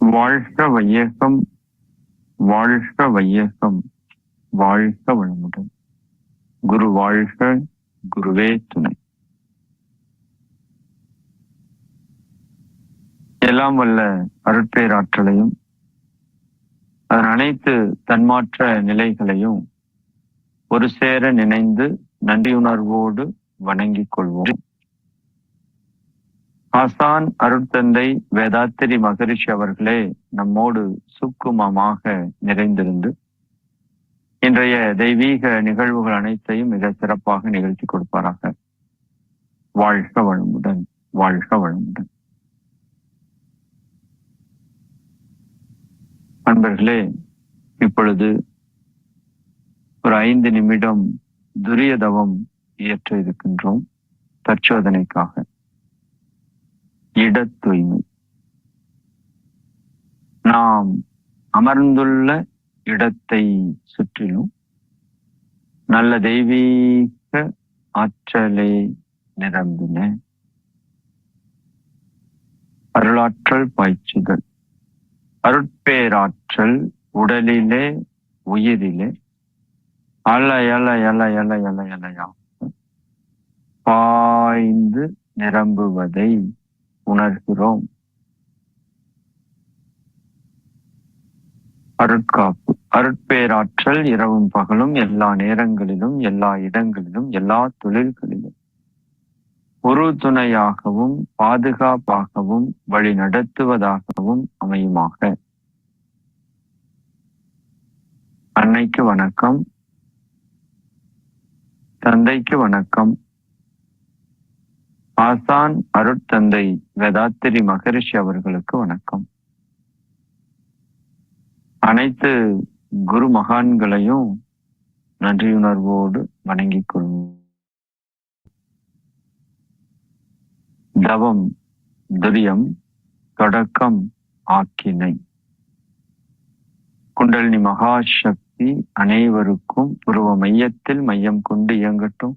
வாழ்க வையகம் வாழ்க வையகம் வாழ்க வளமுடன். குரு வாழ்க குருவே துணை. எல்லாம் வல்ல அருட்பேராற்றலையும் அதன் அனைத்து தன்மாற்ற நிலைகளையும் ஒரு சேர நினைந்து நன்றியுணர்வோடு வணங்கிக் கொள்வோம். ஆசான் அருட்தந்தை வேதாத்திரி மகரிஷி அவர்களே நம்மோடு சுக்குமமாக நிறைந்திருந்து இன்றைய தெய்வீக நிகழ்வுகள் அனைத்தையும் மிக சிறப்பாக நிகழ்த்தி கொடுப்பாராக. வாழ்க வளமுடன் வாழ்க வளமுடன். அன்பர்களே இப்பொழுது ஒரு ஐந்து நிமிடம் துரியதவம் இயற்ற இருக்கின்றோம் தற்சோதனைக்காக. இட தூய்மை நாம் அமர்ந்துள்ள இடத்தை சுற்றிலும் நல்ல தெய்வீக ஆற்றலை நிரம்பின அருளாற்றல் பாய்ச்சுதல் அருட்பேராற்றல் உடலிலே உயிரிலே அல அலை அலை அலை அலை அலையா பாய்ந்து நிரம்புவதை உணர்கிறோம். அருட்காப்பு அருட்பேராற்றல் இரவும் பகலும் எல்லா நேரங்களிலும் எல்லா இடங்களிலும் எல்லா தொழில்களிலும். உறுதுணையாகவும் பாதுகாப்பாகவும் வழி நடத்துவதாகவும் அமையுமாக. அன்னைக்கு வணக்கம். தந்தைக்கு வணக்கம். ஆசான் அருட்தந்தை வேதாத்திரி மகரிஷி அவர்களுக்கு வணக்கம். அனைத்து குரு மகான்களையும் நன்றியுணர்வோடு வணங்கிக் கொள்வோம். தவம் துரியம் தொடக்கம் ஆக்கினை. குண்டலினி மகாசக்தி அனைவருக்கும் புருவ மையத்தில் மையம் கொண்டு இயங்கட்டும்.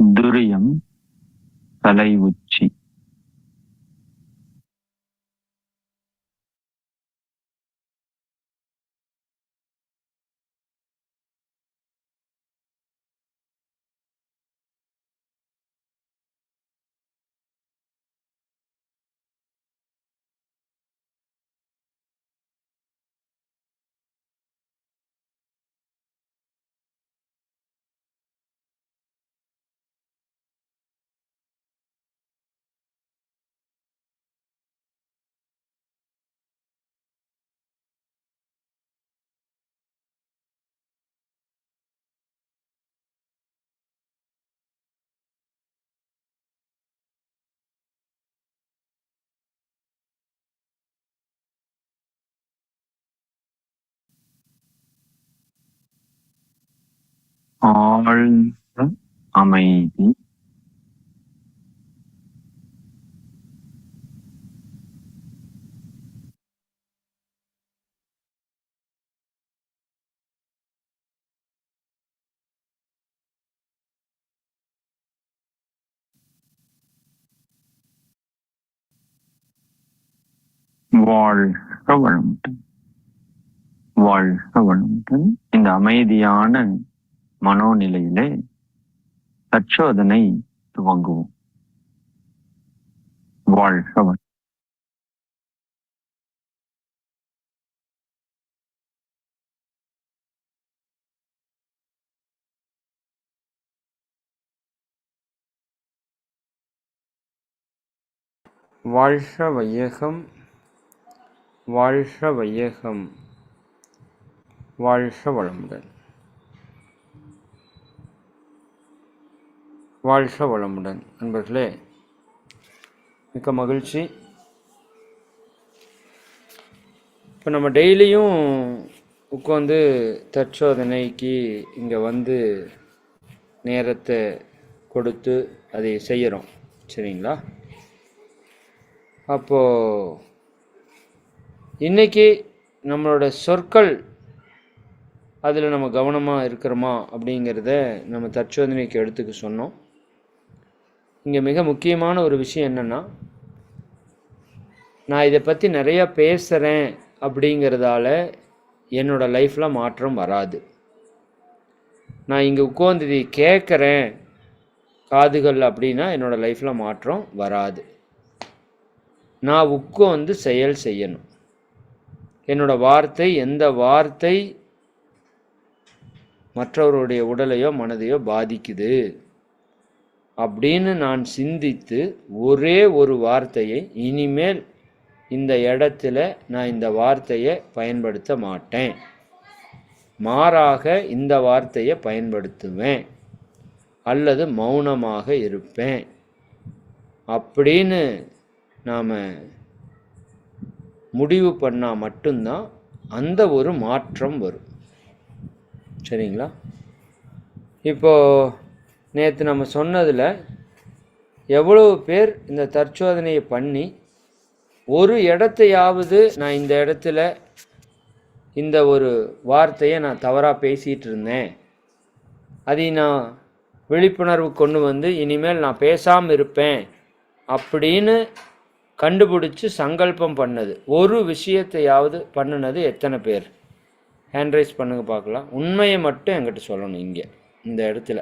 துரியம் தலை உச்சி ஆழ்ந்த அமைதி. வாழ்க வளமுடன். வாழ்க வளமுடன். இந்த அமைதியான மனோநிலையிலே பிரச்சோதனை துவங்குவோம். வாழ்கவன் வாழ்க வையகம் வாழ்க வையகம் வாழ்க வளமுடன். வாழ்க வளமுடன். நண்பர்களே மிக்க மகிழ்ச்சி. இப்போ நம்ம டெய்லியும் உட்காந்து தற்சோதனைக்கு இங்கே வந்து நேரத்தை கொடுத்து அதை செய்கிறோம் சரிங்களா? அப்போது இன்னைக்கு நம்மளோட சொற்கள் அதில் நம்ம கவனமாக இருக்கிறோமா அப்படிங்கிறத நம்ம தற்சோதனைக்கு எடுத்துக்க சொன்னோம். இங்கே மிக முக்கியமான ஒரு விஷயம் என்னென்னா நான் இதை பற்றி நிறையா பேசுகிறேன் அப்படிங்கிறதால என்னோடய லைஃப்பில் மாற்றம் வராது. நான் இங்கே உட்காந்து இதை கேட்குறேன் காதுகள் அப்படின்னா என்னோடய லைஃப்பில் மாற்றம் வராது. நான் உட்காந்து செயல் செய்யணும். என்னோடய வார்த்தை எந்த வார்த்தை மற்றவருடைய உடலையோ மனதையோ பாதிக்குது. அப்படின்னு நான் சிந்தித்து ஒரே ஒரு வார்த்தையை இனிமேல் இந்த இடத்துல நான் இந்த வார்த்தையை பயன்படுத்த மாட்டேன். மாறாக இந்த வார்த்தையை பயன்படுத்துவேன். அல்லது மௌனமாக இருப்பேன். அப்படின்னு நாம் முடிவு பண்ணால் மட்டும்தான் அந்த ஒரு மாற்றம் வரும். சரிங்களா? இப்போது நேற்று நம்ம சொன்னதில் எவ்வளவு பேர் இந்த தற்சோதனையை பண்ணி ஒரு இடத்தையாவது நான் இந்த இடத்துல இந்த ஒரு வார்த்தையை நான் தவறாக பேசிகிட்டு இருந்தேன். அதை நான் விழிப்புணர்வு கொண்டு வந்து இனிமேல் நான் பேசாமல் இருப்பேன் அப்படின்னு கண்டுபிடிச்சி சங்கல்பம் பண்ணது. ஒரு விஷயத்தையாவது பண்ணினது எத்தனை பேர்? ஹேண்ட்ரைஸ் பண்ணுங்க பார்க்கலாம். உண்மையை மட்டும் என்கிட்ட சொல்லணும் இங்கே இந்த இடத்துல.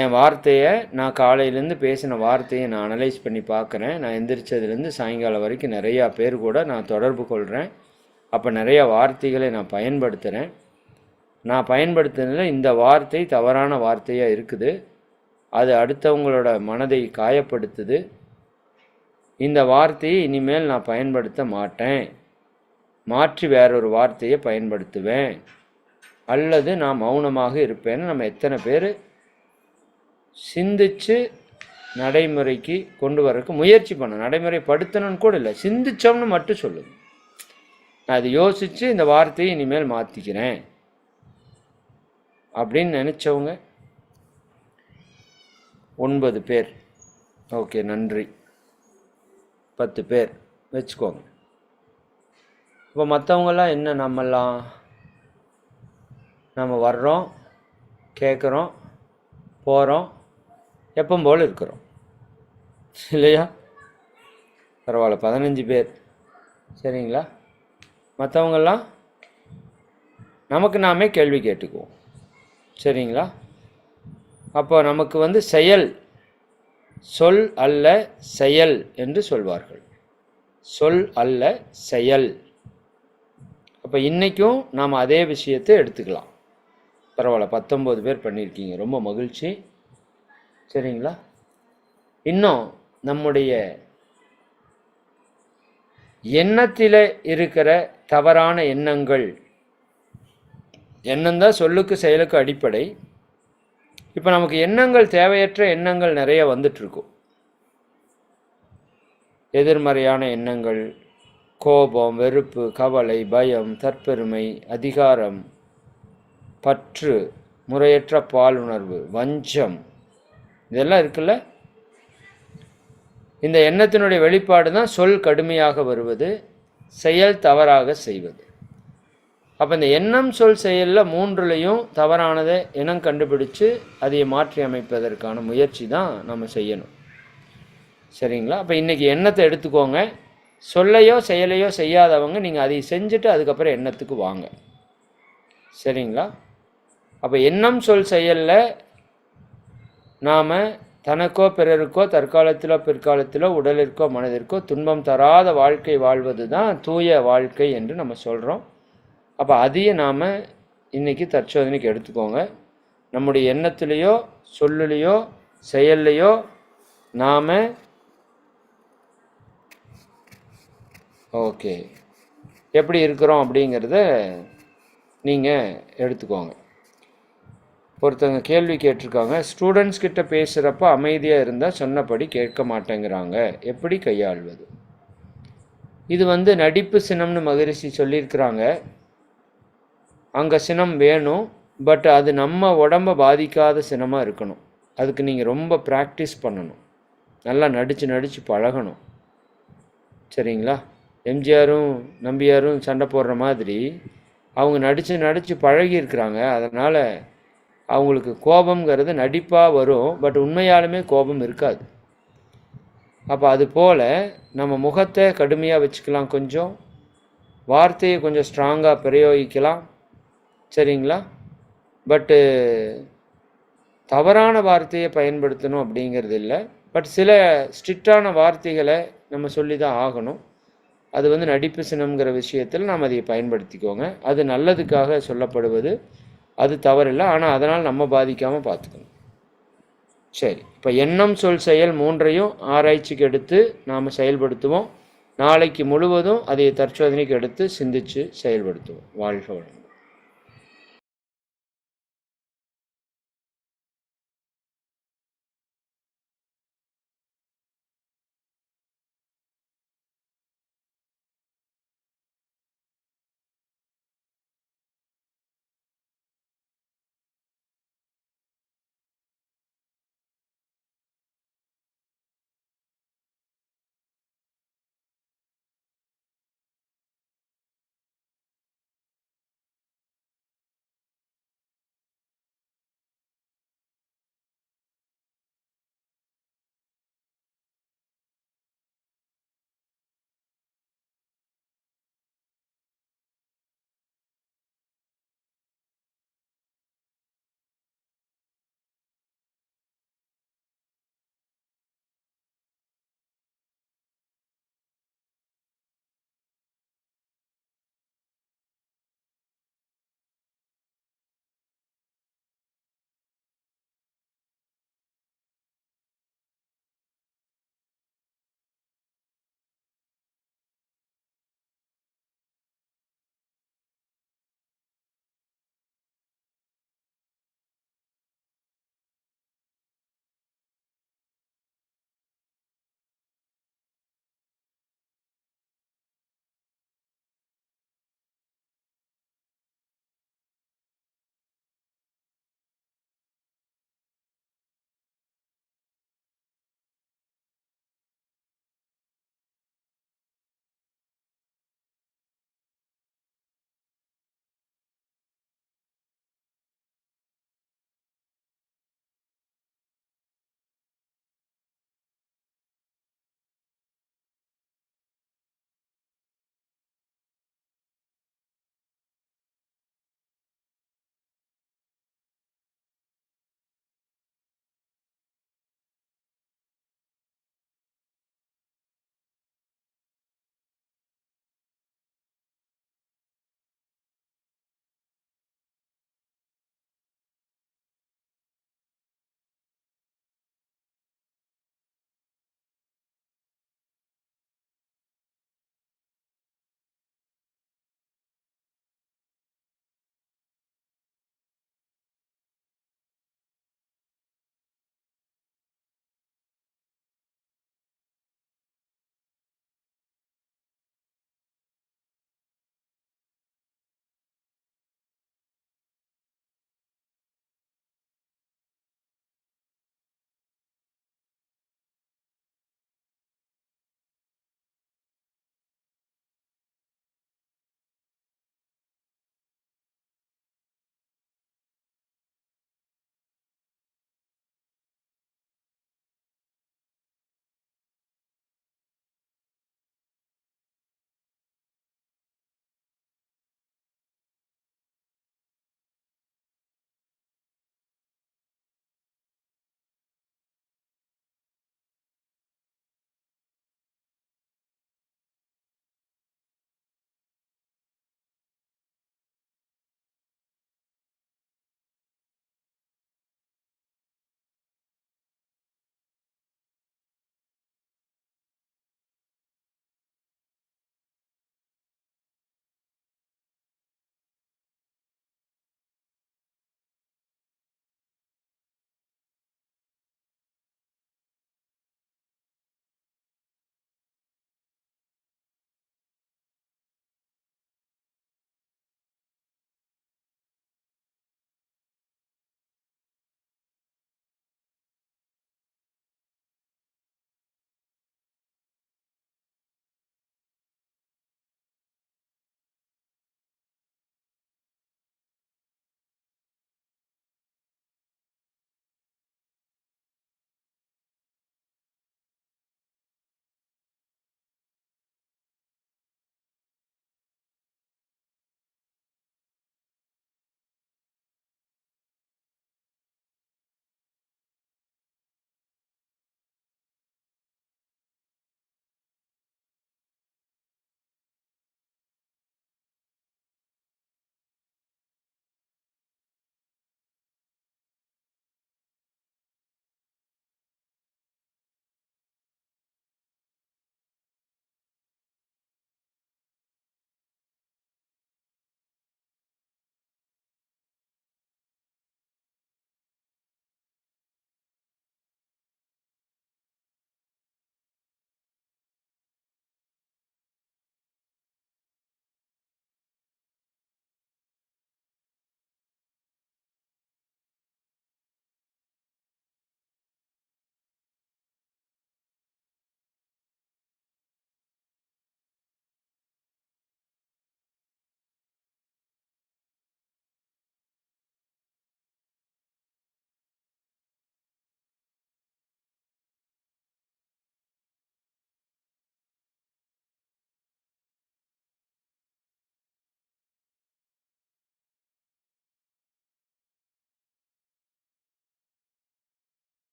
என் வார்த்தையை நான் காலையிலேருந்து பேசின வார்த்தையை நான் அனலைஸ் பண்ணி பார்க்குறேன். நான் எந்திரிச்சதுலேருந்து சாயங்காலம் வரைக்கும் நிறையா பேர் கூட நான் தொடர்பு கொள்கிறேன் அப்போ நிறையா வார்த்தைகளை நான் பயன்படுத்துகிறேன் நான் பயன்படுத்துனதில் இந்த வார்த்தை தவறான வார்த்தையாக இருக்குது. அது அடுத்தவங்களோட மனதை காயப்படுத்துது. இந்த வார்த்தையை இனிமேல் நான் பயன்படுத்த மாட்டேன். மாற்றி வேறொரு வார்த்தையை பயன்படுத்துவேன். அல்லது நான் மௌனமாக இருப்பேன்னு நம்ம எத்தனை பேர் சிந்திச்சு நடைமுறைக்கு கொண்டு வரக்கு முயற்சி பண்ண நடைமுறைப்படுத்தணும்னு கூட இல்லை. சிந்திச்சோம்னு மட்டும் சொல்லுது. நான் அதை யோசித்து இந்த வார்த்தையை இனிமேல் மாற்றிக்கிறேன் அப்படின்னு நினச்சவங்க ஒன்பது பேர். ஓகே நன்றி. பத்து பேர். வச்சுக்கோங்க. இப்போ மற்றவங்கெல்லாம் என்ன நம்மெல்லாம்? நம்ம வர்றோம் கேட்குறோம் போகிறோம் எப்பவும் போல் இருக்கிறோம். இல்லையா? பரவாயில்ல பதினஞ்சு பேர். சரிங்களா? மற்றவங்கெல்லாம் நமக்கு நாமே கேள்வி கேட்டுக்குவோம். சரிங்களா? அப்போ நமக்கு வந்து செயல் சொல் அல்ல செயல் என்று சொல்வார்கள். சொல் அல்ல செயல். அப்போ இன்றைக்கும் நாம் அதே விஷயத்தை எடுத்துக்கலாம். பரவாயில்ல பத்தொம்போது பேர் பண்ணியிருக்கீங்க. ரொம்ப மகிழ்ச்சி. சரிங்களா? இன்னும் நம்முடைய எண்ணத்தில் இருக்கிற தவறான எண்ணங்கள் எண்ணம் தான் சொல்லுக்கு செயலுக்கு அடிப்படை. இப்போ நமக்கு எண்ணங்கள் தேவையற்ற எண்ணங்கள் நிறைய வந்துட்டுருக்கும் எதிர்மறையான எண்ணங்கள் கோபம் வெறுப்பு கவலை பயம் தற்பெருமை அதிகாரம் பற்று முறையற்ற பாலுணர்வு வஞ்சம் இதெல்லாம் இருக்குல்ல? இந்த எண்ணத்தினுடைய வெளிப்பாடு தான் சொல் கடுமையாக வருவது செயல் தவறாக செய்வது. அப்போ இந்த எண்ணம் சொல் செயலில் மூன்றுலையும் தவறானதை இனம் கண்டுபிடிச்சு அதை மாற்றி அமைப்பதற்கான முயற்சி தான் நம்ம செய்யணும். சரிங்களா? அப்போ இன்றைக்கி எண்ணத்தை எடுத்துக்கோங்க. சொல்லையோ செயலையோ செய்யாதவங்க நீங்கள் அதை செஞ்சுட்டு அதுக்கப்புறம் எண்ணத்துக்கு வாங்க. சரிங்களா? அப்போ எண்ணம் சொல் செயலில் நாம் தனக்கோ பிறருக்கோ தற்காலத்திலோ பிற்காலத்திலோ உடலிற்கோ மனதிற்கோ துன்பம் தராத வாழ்க்கை வாழ்வது தான் தூய வாழ்க்கை என்று நம்ம சொல்கிறோம் அப்போ அதையும் நாம் இன்றைக்கி தற்சோதனைக்கு எடுத்துக்கோங்க. நம்முடைய எண்ணத்துலேயோ சொல்லுலேயோ செயல்லையோ நாம் ஓகே. எப்படி இருக்கிறோம் அப்படிங்கிறத நீங்கள் எடுத்துக்கோங்க. ஒருத்தவங்க கேள்வி கேட்டிருக்காங்க ஸ்டூடெண்ட்ஸ் கிட்ட பேசுகிறப்ப அமைதியாக இருந்தால் சொன்னபடி கேட்க மாட்டேங்கிறாங்க. எப்படி கையாள்வது? இது வந்து நடிப்பு சினம்னு மகரிஷி சொல்லியிருக்கிறாங்க. அங்கே சினம் வேணும் பட் அது நம்ம உடம்பை பாதிக்காத சினமாக இருக்கணும். அதுக்கு நீங்கள் ரொம்ப ப்ராக்டிஸ் பண்ணணும். நல்லா நடித்து நடித்து பழகணும். சரிங்களா? எம்ஜிஆரும் நம்பியாரும் சண்டை போடுற மாதிரி அவங்க நடித்து நடித்து பழகியிருக்கிறாங்க. அதனால் அவங்களுக்கு கோபம்ங்கிறது நடிப்பாக வரும் பட் உண்மையாலுமே கோபம் இருக்காது. அப்போ அது போல் நம்ம முகத்தை கடுமையாக வச்சுக்கலாம் கொஞ்சம். வார்த்தையை கொஞ்சம் ஸ்ட்ராங்காக பிரயோகிக்கலாம். சரிங்களா? பட்டு தவறான வார்த்தையை பயன்படுத்தணும் அப்படிங்கிறது இல்லை. பட் சில ஸ்ட்ரிக்டான வார்த்தைகளை நம்ம சொல்லி தான் ஆகணும். அது வந்து நடிப்பு சினம்ங்கிற விஷயத்தில் நாம் அதை பயன்படுத்திக்கோங்க. அது நல்லதுக்காக சொல்லப்படுவது. அது தவறில்லை. ஆனால் அதனால் நம்ம பாதிக்காமல் பார்த்துக்கணும். சரி. இப்போ எண்ணம் சொல் செயல் மூன்றையும் ஆராய்ச்சிக்கு எடுத்து நாம் செயல்படுத்துவோம். நாளைக்கு முழுவதும் அதை தற்சோதனைக்கு எடுத்து சிந்திச்சு செயல்படுத்துவோம். வாழ்க வளம்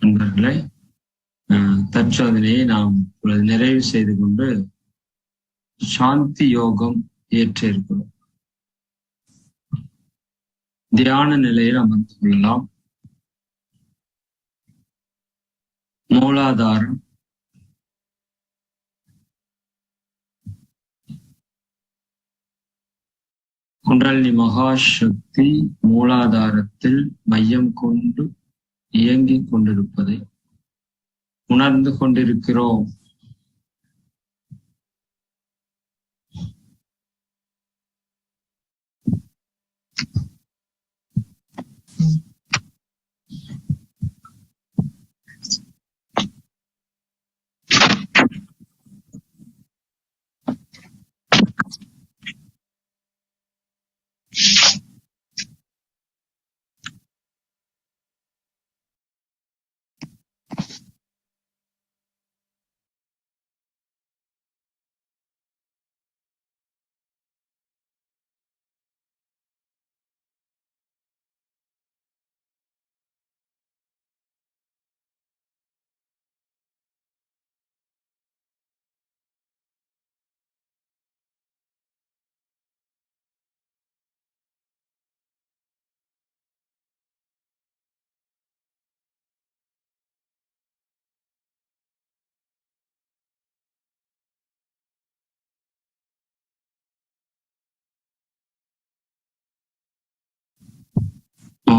நண்பர்களே தற்சோதனையை நாம் இப்பொழுது நிறைவு செய்து கொண்டு சாந்தி யோகம் ஏற்றிருக்கிறோம் தியான நிலையில் அமர்ந்து கொள்ளலாம். மூலாதாரம். குண்டலினி மகாசக்தி மூலாதாரத்தில் மையம் கொண்டு இயங்கிக் கொண்டிருப்பதை உணர்ந்து கொண்டிருக்கிறோம்.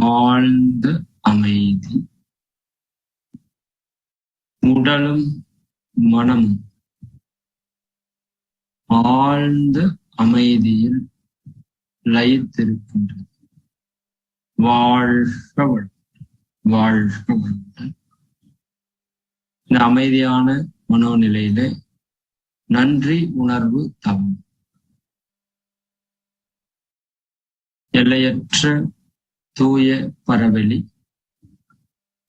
ஆழ்ந்த அமைதி. உடலும் மனம் ஆழ்ந்த அமைதியில் லயித்திருக்கின்றது. வாழ்க வாழ்க வளமுடன். இந்த அமைதியான மனோநிலையில நன்றி உணர்வு தவம். எல்லையற்ற தூய பரவெளி.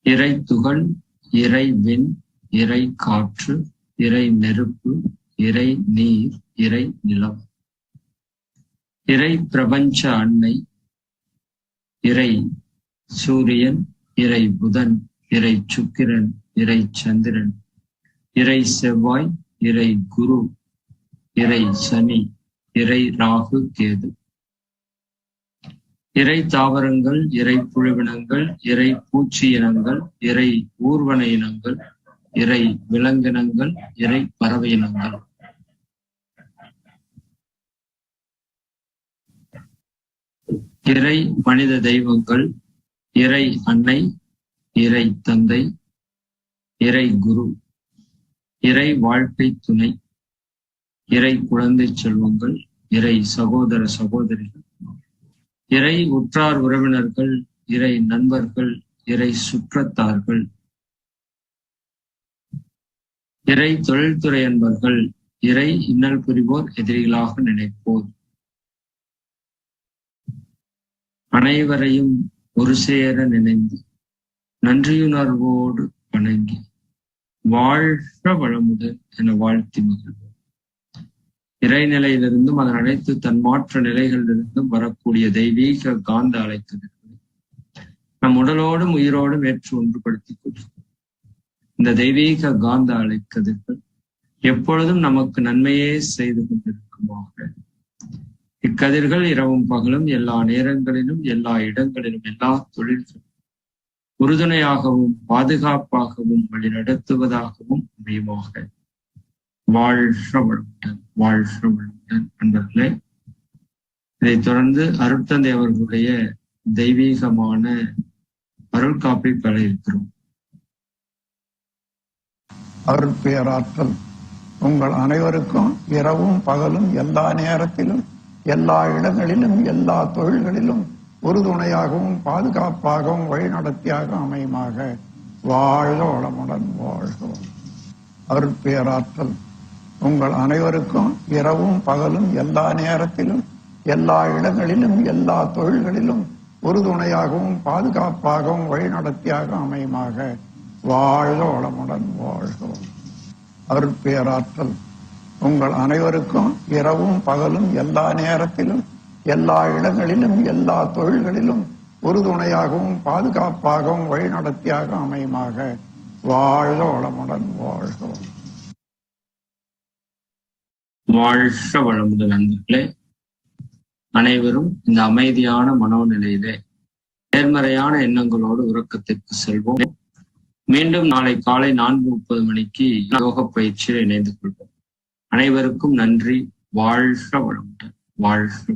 இறை துகள் இறை வெண் இறை காற்று இறை நெருப்பு இறை நீர் இறை நிலம் இறை பிரபஞ்ச அன்னை இறை சூரியன் இறை புதன் இறை சுக்கிரன் இறை சந்திரன் இறை செவ்வாய் இறை குரு இறை சனி இறை ராகு கேது இறை தாவரங்கள் இறை புழுவினங்கள் இறை பூச்சி இனங்கள் இறை ஊர்வன இனங்கள் இறை விலங்கினங்கள் இறை பறவை இனங்கள். இறை மனித தெய்வங்கள் இறை அன்னை இறை தந்தை இறை குரு இறை வாழ்க்கை துணை இறை குழந்தை செல்வங்கள் இறை சகோதர சகோதரிகள். இறை உற்றார் உறவினர்கள் இறை நண்பர்கள் இறை சுற்றத்தார்கள் இறை தொழில்துறை அன்பர்கள் இறை இன்னல் புரிவோர் எதிரிகளாக நினைப்போர். அனைவரையும் ஒரு சேர நினைந்து நன்றியுணர்வோடு வணங்கி வாழ்க வளமுடன் என வாழ்த்தி மகிழ்வு இறைநிலையிலிருந்தும் அதன் அனைத்து தன்மாற்ற நிலைகளிலிருந்தும் வரக்கூடிய தெய்வீக காந்த அழைக்கதிர்களை நம் உடலோடும் உயிரோடும் ஏற்று ஒன்றுபடுத்திக் கொள்கிறோம் இந்த தெய்வீக காந்த அழைக்கதிர்கள் எப்பொழுதும் நமக்கு நன்மையே செய்து கொண்டிருக்குமாக. இக்கதிர்கள் இரவும் பகலும் எல்லா நேரங்களிலும் எல்லா இடங்களிலும் எல்லா தொழில்களும் உறுதுணையாகவும் பாதுகாப்பாகவும் வழிநடத்துவதாகவும் அமையுமாக. வாழ்க வளமுடன் வாழ்க வளமுடன் நண்பர்களே இதைத் தொடர்ந்து அருட்தந்தை அவர்களுடைய தெய்வீகமான அருள்காப்பை பெற இருக்கிறோம் அருட்பேராற்றல் உங்கள் அனைவருக்கும் இரவும் பகலும் எல்லா நேரத்திலும் எல்லா இடங்களிலும் எல்லா தொழில்களிலும் உறுதுணையாகவும் பாதுகாப்பாகவும் வழிநடத்தியாக அமையுமாக. வாழ்க வளமுடன் வாழ்க. அருட்பேராற்றல் உங்கள் அனைவருக்கும் இரவும் பகலும் எல்லா நேரத்திலும் எல்லா இடங்களிலும் எல்லா தொழில்களிலும் உறுதுணையாகவும் பாதுகாப்பாகவும் வழிநடத்தியாக அமையுமாக. வாழ்க வளமுடன் வாழ்க அருட்பேராற்றல். உங்கள் அனைவருக்கும் இரவும் பகலும் எல்லா நேரத்திலும் எல்லா இடங்களிலும் எல்லா தொழில்களிலும் உறுதுணையாகவும் பாதுகாப்பாகவும் வழிநடத்தியாக அமையுமாக. வாழ்க வளமுடன் வாழ்க வாழ்க வளமுடன் நண்பர்களே அனைவரும் இந்த அமைதியான மனோநிலையிலே நேர்மறையான எண்ணங்களோடு உறக்கத்திற்கு செல்வோம். மீண்டும் நாளை காலை நான்கு முப்பது மணிக்கு யோக பயிற்சியில் இணைந்து கொள்வோம். அனைவருக்கும் நன்றி. வாழ்க வளமுடன். வாழ்க.